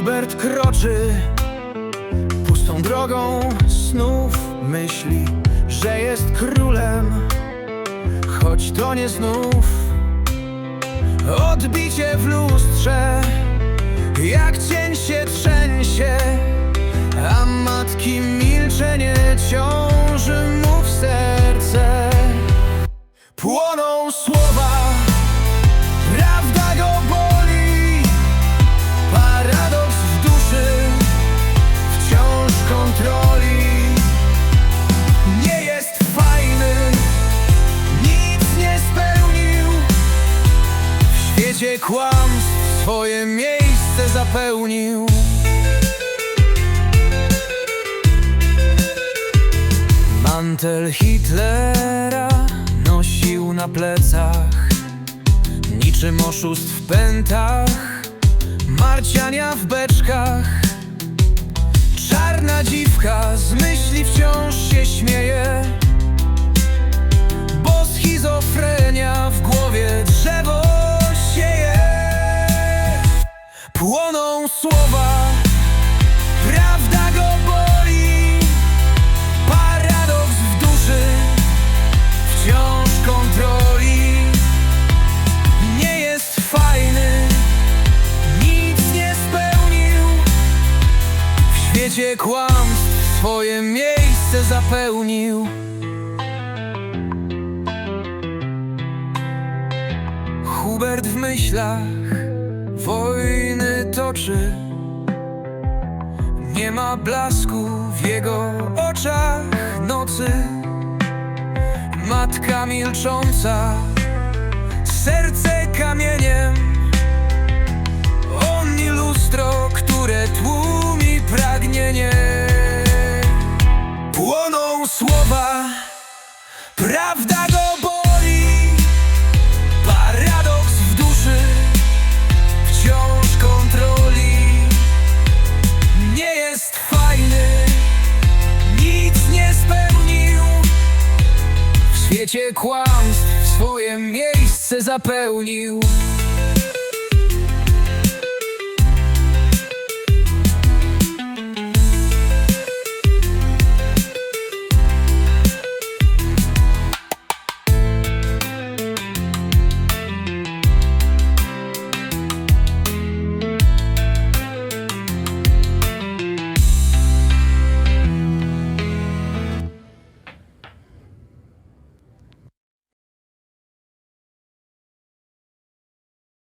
Hubert kroczy pustą drogą snów Myśli, że jest królem Choć to nie znów. Odbicie w lustrze Jak cień się trzęsie A matki milczenie ciąży mu w serce. Płoną słowa świecie kłamstw Swoje miejsce zapełnił. Mantel Hitlera nosił na plecach. Niczym oszust w pętach. Marciania w beczkach. Czarna dziwka z myśli wciąż się śmieje Słowa. Prawda go boli. Paradoks w duszy Wciąż kontroli. Nie jest fajny. Nic nie spełnił. W świecie kłamstw Swoje miejsce zapełnił. Hubert w myślach Toczy Nie ma blasku w jego oczach nocy. Matka milcząca Serce kamieniem. On i lustro, które tłumi pragnienie. Płoną słowa Prawda go świecie kłamstw Swoje miejsce zapełnił